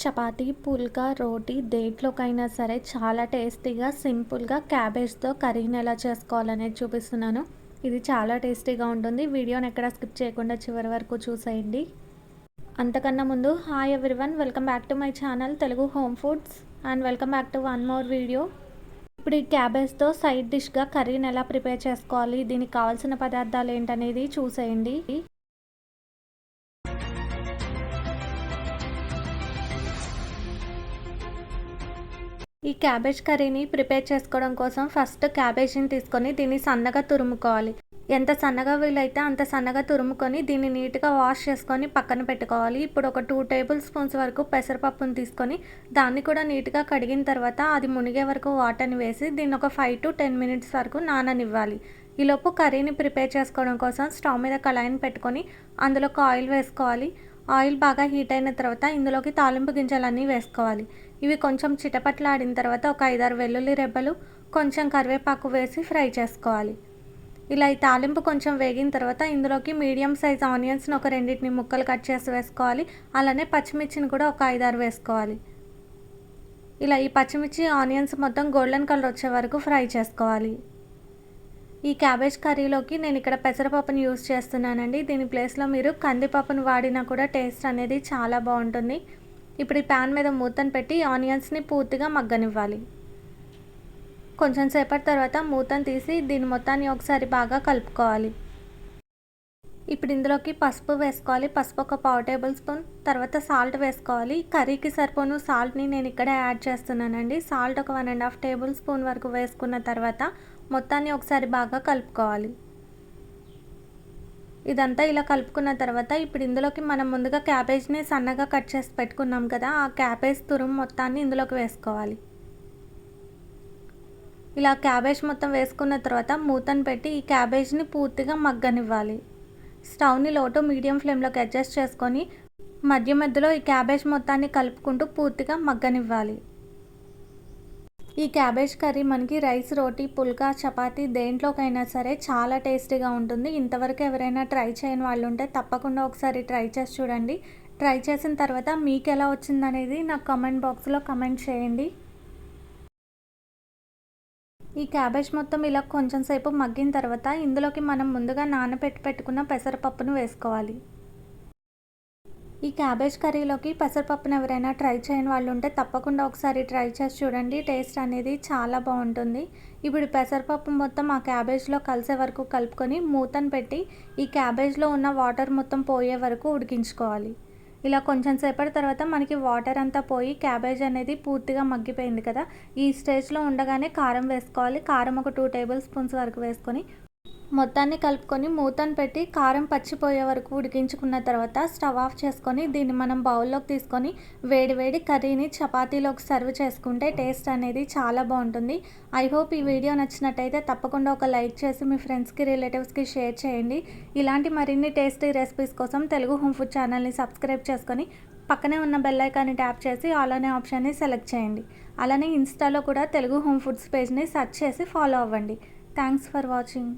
చపాతీ పుల్కా రోటీ దేంట్లోకైనా సరే చాలా టేస్టీగా సింపుల్గా క్యాబేజ్తో కర్రీని ఎలా చేసుకోవాలనేది చూపిస్తున్నాను. ఇది చాలా టేస్టీగా ఉంటుంది. వీడియోని ఎక్కడ స్కిప్ చేయకుండా చివరి వరకు చూసేయండి. అంతకన్నా ముందు hi everyone welcome back to my channel Telugu home foods and welcome back to one more video. ఇప్పుడు ఈ క్యాబేజ్తో సైడ్ డిష్గా కర్రీని ఎలా ప్రిపేర్ చేసుకోవాలి దీనికి కావాల్సిన పదార్థాలు ఏంటనేది చూసేయండి. ఈ క్యాబేజ్ కర్రీని ప్రిపేర్ చేసుకోవడం కోసం ఫస్ట్ క్యాబేజీని తీసుకొని దీన్ని సన్నగా తురుముకోవాలి. ఎంత సన్నగా వీలైతే అంత సన్నగా తురుముకొని దీన్ని నీట్గా వాష్ చేసుకొని పక్కన పెట్టుకోవాలి. ఇప్పుడు ఒక టూ టేబుల్ స్పూన్స్ వరకు పెసరపప్పును తీసుకొని దాన్ని కూడా నీట్గా కడిగిన తర్వాత అది మునిగే వరకు వాటర్ని వేసి దీన్ని ఒక ఫైవ్ టు టెన్ మినిట్స్ వరకు నాననివ్వాలి. ఈలోపు కర్రీని ప్రిపేర్ చేసుకోవడం కోసం స్టవ్ మీద కళాయిని పెట్టుకొని అందులోకి ఆయిల్ వేసుకోవాలి. ఆయిల్ బాగా హీట్ అయిన తర్వాత ఇందులోకి తాలింపు గింజలన్నీ వేసుకోవాలి. ఇవి కొంచెం చిటపట్లాడిన తర్వాత ఒక ఐదారు వెల్లుల్లి రెబ్బలు కొంచెం కరివేపాకు వేసి ఫ్రై చేసుకోవాలి. ఇలా ఈ తాలింపు కొంచెం వేగిన తర్వాత ఇందులోకి మీడియం సైజ్ ఆనియన్స్ని ఒక రెండింటిని ముక్కలు కట్ చేసి వేసుకోవాలి. అలానే పచ్చిమిర్చిని కూడా ఒక ఐదారు వేసుకోవాలి. ఇలా ఈ పచ్చిమిర్చి ఆనియన్స్ మొత్తం గోల్డెన్ కలర్ వచ్చే వరకు ఫ్రై చేసుకోవాలి. ఈ క్యాబేజ్ కర్రీలోకి నేను ఇక్కడ పెసరపప్పును యూస్ చేస్తున్నానండి. దీని ప్లేస్లో మీరు కందిపప్పును వాడినా కూడా టేస్ట్ అనేది చాలా బాగుంటుంది. ఇప్పుడు ఈ ప్యాన్ మీద మూతను పెట్టి ఆనియన్స్ని పూర్తిగా మగ్గనివ్వాలి. కొంచెం సేపటి తర్వాత మూతను తీసి దీని మొత్తాన్ని ఒకసారి బాగా కలుపుకోవాలి. ఇప్పుడు ఇందులోకి పసుపు వేసుకోవాలి. పసుపు ఒక పావు టేబుల్ స్పూన్. తర్వాత సాల్ట్ వేసుకోవాలి. కర్రీకి సరిపోను సాల్ట్ని నేను ఇక్కడే యాడ్ చేస్తున్నానండి. సాల్ట్ ఒక one and half table spoon వరకు వేసుకున్న తర్వాత మొత్తాన్ని ఒకసారి బాగా కలుపుకోవాలి. ఇదంతా ఇలా కలుపుకున్న తర్వాత ఇప్పుడు ఇందులోకి మనం ముందుగా క్యాబేజ్ని సన్నగా కట్ చేసి పెట్టుకున్నాం కదా ఆ క్యాబేజ్ తురుము మొత్తాన్ని ఇందులోకి వేసుకోవాలి. ఇలా క్యాబేజ్ మొత్తం వేసుకున్న తర్వాత మూతను పెట్టి ఈ క్యాబేజ్ని పూర్తిగా మగ్గనివ్వాలి. స్టవ్ని లోటు మీడియం ఫ్లేమ్లోకి అడ్జస్ట్ చేసుకొని మధ్య మధ్యలో ఈ క్యాబేజ్ మొత్తాన్ని కలుపుకుంటూ పూర్తిగా మగ్గనివ్వాలి. ఈ క్యాబేజ్ కర్రీ మనకి రైస్ రోటీ పుల్కా చపాతి దేంట్లోకైనా సరే చాలా టేస్టీగా ఉంటుంది. ఇంతవరకు ఎవరైనా ట్రై చేయని వాళ్ళు ఉంటే తప్పకుండా ఒకసారి ట్రై చేసి చూడండి. ట్రై చేసిన తర్వాత మీకు ఎలా వచ్చిందనేది నాకు కమెంట్ బాక్స్లో కమెంట్ చేయండి. ఈ క్యాబేజ్ మొత్తం ఇలా కొంచెం సేపు మగ్గిన తర్వాత ఇందులోకి మనం ముందుగా నానబెట్టి పెట్టుకున్న పెసరపప్పును వేసుకోవాలి. ఈ క్యాబేజ్ కర్రీలోకి పెసరపప్పును ఎవరైనా ట్రై చేయని వాళ్ళు ఉంటే తప్పకుండా ఒకసారి ట్రై చేసి చూడండి. టేస్ట్ అనేది చాలా బాగుంటుంది. ఇప్పుడు పెసరపప్పు మొత్తం ఆ క్యాబేజ్లో కలిసే వరకు కలుపుకొని మూతను పెట్టి ఈ క్యాబేజ్లో ఉన్న వాటర్ మొత్తం పోయే వరకు ఉడికించుకోవాలి. ఇలా కొంచెం సేపటి తర్వాత మనకి వాటర్ అంతా పోయి క్యాబేజ్ అనేది పూర్తిగా మగ్గిపోయింది కదా. ఈ స్టేజ్లో ఉండగానే కారం వేసుకోవాలి. కారం ఒక టూ టేబుల్ స్పూన్స్ వరకు వేసుకొని మొత్తాన్ని కలుపుకొని మూతను పెట్టి కారం పచ్చిపోయే వరకు ఉడికించుకున్న తర్వాత స్టవ్ ఆఫ్ చేసుకొని దీన్ని మనం బౌల్లోకి తీసుకొని వేడి వేడి కర్రీని చపాతీలోకి సర్వ్ చేసుకుంటే టేస్ట్ అనేది చాలా బాగుంటుంది. ఐ హోప్ ఈ వీడియో నచ్చినట్టయితే తప్పకుండా ఒక లైక్ చేసి మీ ఫ్రెండ్స్కి రిలేటివ్స్కి షేర్ చేయండి. ఇలాంటి మరిన్ని టేస్టీ రెసిపీస్ కోసం తెలుగు హోమ్ ఫుడ్ ఛానల్ని సబ్స్క్రైబ్ చేసుకొని పక్కనే ఉన్న బెల్ ఐకాన్ని ట్యాప్ చేసి ఆల్ అనే ఆప్షన్ని సెలెక్ట్ చేయండి. అలానే ఇన్స్టాలో కూడా తెలుగు హోమ్ ఫుడ్స్ పేజ్ని సెర్చ్ చేసి ఫాలో అవ్వండి. Thanks for watching.